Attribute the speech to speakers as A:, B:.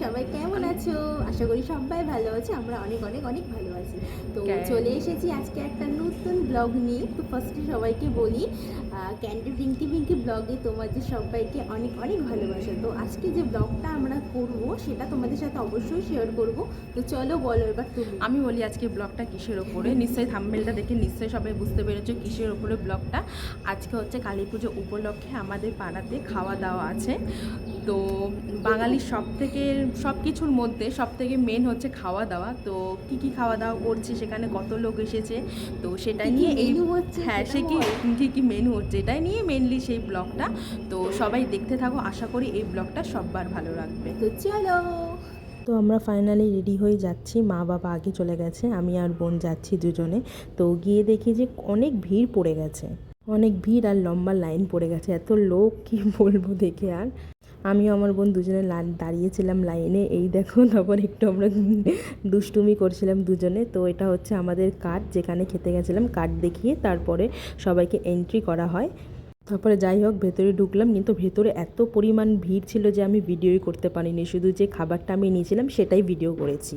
A: সবাই কেমন আছো? আশা করি সবাই ভালো আছে আমরা অনেক অনেক অনেক ভালো আছি। তো চলে এসেছি আজকে একটা নতুন ব্লগ নিয়ে। তো ফার্স্টে সবাইকে বলি ক্যান্ডি পিঙ্কি পিঙ্কি ব্লগে তোমাদের সবাইকে অনেক অনেক ভালোবাসা। তো আজকে যে ব্লগটা আমরা করব, সেটা তোমাদের সাথে অবশ্যই শেয়ার করব। তো চলো বলো এবার তুমি।
B: আমি বলি আজকে ব্লগটা কিসের ওপরে? নিশ্চয়ই থাম্বেলটা দেখে নিশ্চয়ই সবাই বুঝতে পেরেছ কিসের ওপরে ব্লগটা। আজকে হচ্ছে কালী পুজো উপলক্ষে আমাদের পাড়াতে খাওয়া দাওয়া আছে। তো বাঙালির সব থেকে সব কিছুর মধ্যে সব থেকে মেন হচ্ছে খাওয়া দাওয়া। তো কি কি খাওয়া দাওয়া করছে, সেখানে কত লোক এসেছে, তো সেটা
A: কি কি
B: নিয়ে এই
A: হচ্ছে
B: হ্যাঁ সে কি কী মেনু হচ্ছে। এটাই নিয়ে মেনলি সেই ব্লগটা। তো সবাই দেখতে থাকো আশা করি এই ব্লগটা সববার ভালো লাগবে।
A: তো চলো।
C: তো আমরা ফাইনালি রেডি হয়ে যাচ্ছি। মা বাবা আগে চলে গেছে আমি আর বোন যাচ্ছি দুজনে। তো গিয়ে দেখি যে অনেক ভিড় পড়ে গেছে। অনেক ভিড় আর লম্বা লাইন পড়ে গেছে। এত লোক কি বলব দেখে আর। আমিও আমার বোন দুজনে দাঁড়িয়েছিলাম লাইনে। এই দেখো তারপর একটু আমরা দুষ্টুমি করছিলাম দুজনে। তো এটা হচ্ছে আমাদের কার্ড, যেখানে খেতে গেছিলাম কার্ড দেখিয়ে তারপরে সবাইকে এন্ট্রি করা হয়। তারপরে যাই হোক, ভেতরে ঢুকলাম, কিন্তু ভেতরে এত পরিমাণ ভিড় ছিল যে আমি ভিডিওই করতে পারিনি। শুধু যে খাবারটা আমি নিয়েছিলাম সেটাই ভিডিও করেছি।